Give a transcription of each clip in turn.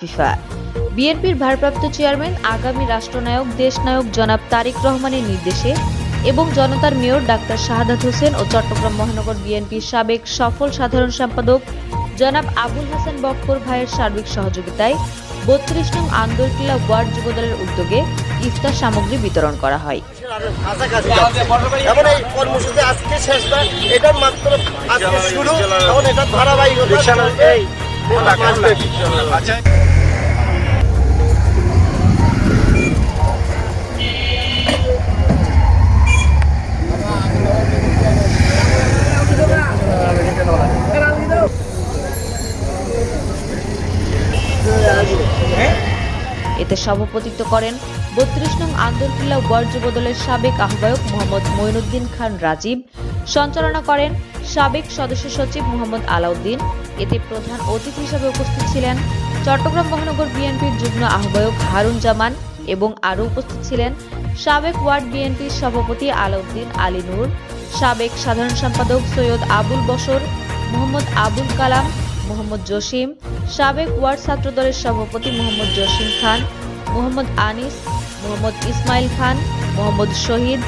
FIFA বিএনপির ভারপ্রাপ্ত chairman আগামী রাষ্ট্রনায়ক দেশনায়ক জনাব তারেক রহমানের নির্দেশে এবং জনতার মেয়র ডাক্তার শাহাদাত হোসেন ও চট্টগ্রাম মহানগর বিএনপির সাবেক সফল সাধারণ সম্পাদক জনাব আবুল হাসান বক্কর ভাইয়ের সার্বিক সহযোগিতায় বত্রিশ নং আন্দরকিল্লা ওয়ার্ড যুবদলের উদ্যোগে ইফতার সামগ্রী বিতরণ করা হয়। আজকে শেষ এটা মাত্র আজকে শুরু। এখন এটা ধারাবাহিকতা এতে সভাপতিত্ব করেন বত্রিশ নং আন্দরকিল্লা ওয়ার্ড যুবদলের সাবেক আহ্বায়ক মোহাম্মদ মঈনুদ্দিন খান রাজীব সঞ্চালনা করেন সাবেক সদস্য সচিব মোহাম্মদ আলাউদ্দিন। এতে প্রধান অতিথি হিসেবে উপস্থিত ছিলেন চট্টগ্রাম মহানগর বিএনপির যুগ্ম আহ্বায়ক হারুন জামান এবং আরও উপস্থিত ছিলেন সাবেক ওয়ার্ড বিএনপির সভাপতি আলাউদ্দিন আলী নূর, সাবেক সাধারণ সম্পাদক সৈয়দ আবুল বসর মোহাম্মদ আবুল কালাম, মোহাম্মদ জসিম, সাবেক ওয়ার্ড ছাত্রদলের সভাপতি মোহাম্মদ জসিম খান, মোহাম্মদ আনিস, মোহাম্মদ ইসমাইল খান, মোহাম্মদ শহীদ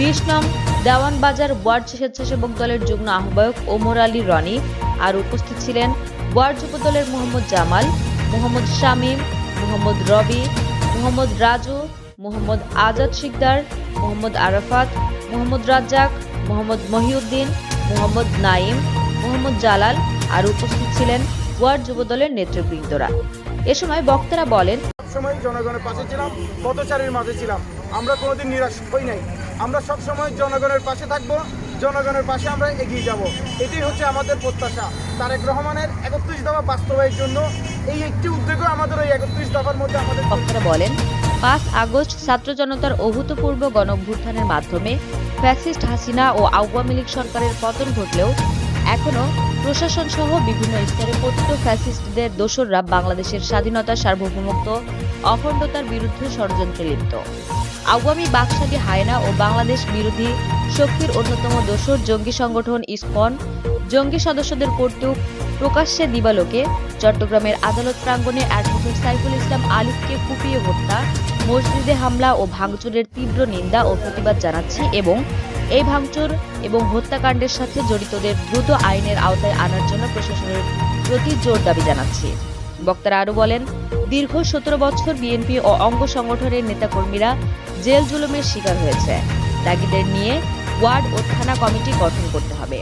বিশ নং দেওয়ান বাজার ওয়ার্ড স্বেচ্ছাসেবক দলের যুগ্ম আহ্বায়ক ওমর আলী রনি। আর উপস্থিত ছিলেন ওয়ার্ড যুব দলের মোহাম্মদ জামাল, মোহাম্মদ শামীম, মোহাম্মদ রবি, মোহাম্মদ রাজু, মোহাম্মদ আজাদ শিকদার, মোহাম্মদ আরাফাত, মোহাম্মদ রাজ্জাক, মোহাম্মদ মহিউদ্দিন, মোহাম্মদ নাইম মোহাম্মদ জালাল আর উপস্থিত ছিলেন ওয়ার্ড যুবদলের নেতৃবৃন্দরা। এ সময় বক্তারা বলেন, সবসময় জনগণের পাশে ছিলাম, পথচারীর মাঝে ছিলাম। আমরা কোনোদিন নিরাশ হই নাই। আমরা সবসময় জনগণের পাশে থাকব, জনগণের পাশে আমরা এগিয়ে যাব। এটাই হচ্ছে আমাদের প্রত্যাশা। তারেক রহমানের একত্রিশ দফা বাস্তবায়ের জন্য এই একটি উদ্যোগও আমাদের ওই একত্রিশ দফার মধ্যে আমাদের বক্তারা বলেন, পাঁচ আগস্ট ছাত্র জনতার অভূতপূর্ব গণঅভ্যুত্থানের মাধ্যমে ফ্যাসিস্ট হাসিনা ও আওয়ামী লীগ সরকারের পতন ঘটলেও এখনও প্রশাসন সহ বিভিন্ন স্তরে পতিত ফ্যাসিস্টদের দোসররা বাংলাদেশের স্বাধীনতা সার্বভৌমত্ব, অখণ্ডতার বিরুদ্ধে ষড়যন্ত্রে লিপ্ত। আওয়ামী বাকশালী হায়না ও বাংলাদেশ বিরোধী শক্তির অন্যতম দোসর জঙ্গি সংগঠন ইস্কন। জঙ্গি সদস্যদের কর্তৃক প্রকাশ্যে দিবালোকে চট্টগ্রামের আদালত প্রাঙ্গণে অ্যাডভোকেট সাইফুল ইসলাম আলিফকে কুপিয়ে হত্যা, মসজিদে হামলা ও ভাঙচুরের তীব্র নিন্দা ও প্রতিবাদ জানাচ্ছি এবং এই ভাঙচুর এবং হত্যাকাণ্ডের সাথে জড়িতদের দ্রুত আইনের আওতায় আনার জন্য প্রশাসনের প্রতি জোর দাবি জানাচ্ছি। বক্তারা আরও বলেন দীর্ঘ সতেরো বছর বিএনপি ও অঙ্গ সংগঠনের নেতাকর্মীরা জেল জুলুমের শিকার হয়েছে। তাগিদের নিয়ে ওয়ার্ড ও থানা কমিটি গঠন করতে হবে।